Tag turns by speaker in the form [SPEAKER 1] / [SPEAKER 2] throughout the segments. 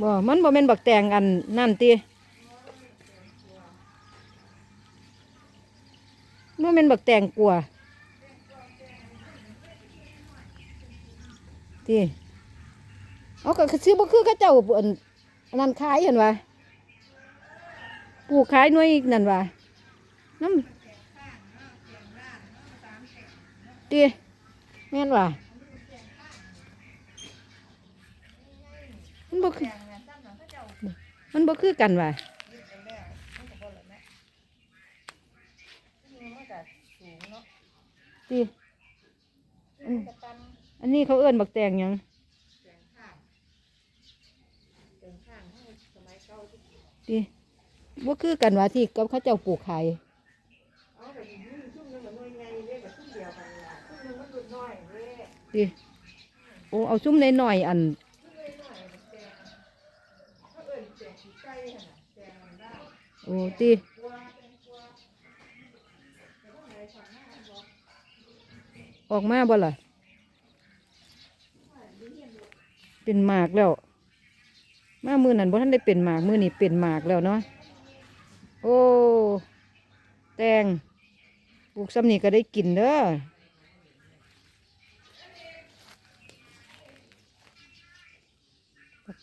[SPEAKER 1] บ่มันบ่แม่นบักแตงอันนั่นติบ่แม่นบักแตงกลัวติเอาก็ซื้อบ่คือเขาเจ้าอันอันนั้นขายเห็นว่าปลูกขายหน่วยอีกนั่นว่าน้ำติแม่นว่ามันบ่คือ มันบ่คือกันว่ะดีอันนี้เขาเอื้อนบักแตงยังดีบ่คือกันว่าที่กับเขาเจ้าปลูกไข่ดีโอ้เอาซุ้มในหน่อยอัน โอ้ตีออกมาบ่ล่ะ เป็นหมากแล้ว มามือนั่นบ่ท่านได้เป็นหมากมือนี่เป็นหมากแล้วเนาะ โอ้ แตงปลูกซ้ำนี่ก็ได้กินเด้อ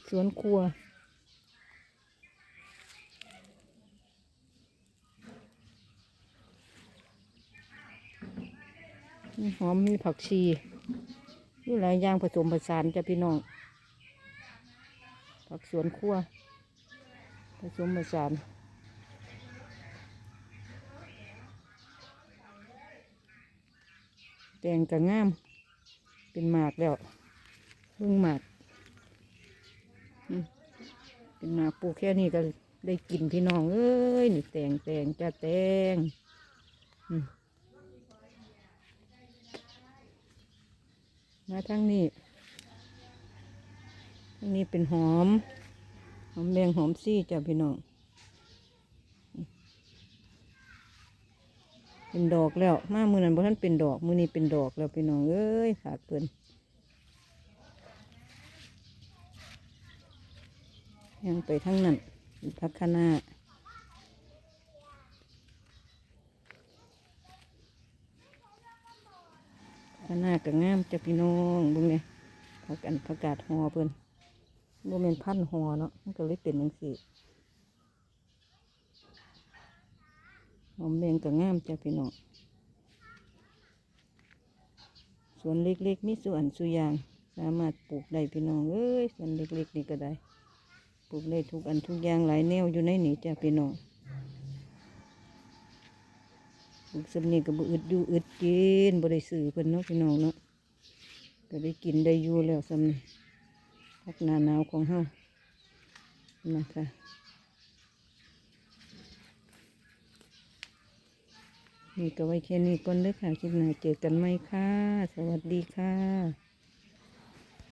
[SPEAKER 1] สวนครัว มีหอมมีผักชีมีหลายอย่างผสมผสานจ้ะพี่น้อง ผักสวนครัวผสมผสานแตงกะงาม เป็นหมากแล้วเบิ่งหมาก เป็นหมากปลูกแค่นี้ก็ได้กินพี่น้อง เอ้ย นี่แตงแตงจ้าแตงอืม มาทางนี้ทางนี้เป็นหอม หอมแดงหอมซี่จ้ะพี่น้อง เป็นดอกแล้ว มามือนั้นบ่ท่านเป็นดอก มือนี้เป็นดอกแล้วพี่น้อง เอ้ยขาดเกินยังไปทั้งนั้นพักคณะ คณะก็งามจ้ะพี่น้องบุ้งเนี่ยพักกันประกาศหอเพิ่นบ่แม่นพันหอเนาะมันก็เลยเป็นจังซี่หอมแดงก็งามจ้ะพี่น้องสวนเล็กๆมีสวนสุยาง สามารถปลูกได้พี่น้องเอ้ยสวนเล็กๆนี่ก็ได้ ปลูกได้ทุกอันทุกอย่างหลายแนวอยู่ในนี่จ้ะพี่น้อง ลูกสำนีก็บ่อึดอยู่อึดกินบ่ได้ซื้อเพิ่นเนาะพี่น้องเนาะก็ได้กินได้อยู่แล้วสำนีพักหนาหนาวของเฮานะคะนี่ก็ไว้แค่นี้ก่อนเด้อค่ะ คลิปหน้าเจอกันไหมค่ะ สวัสดีค่ะ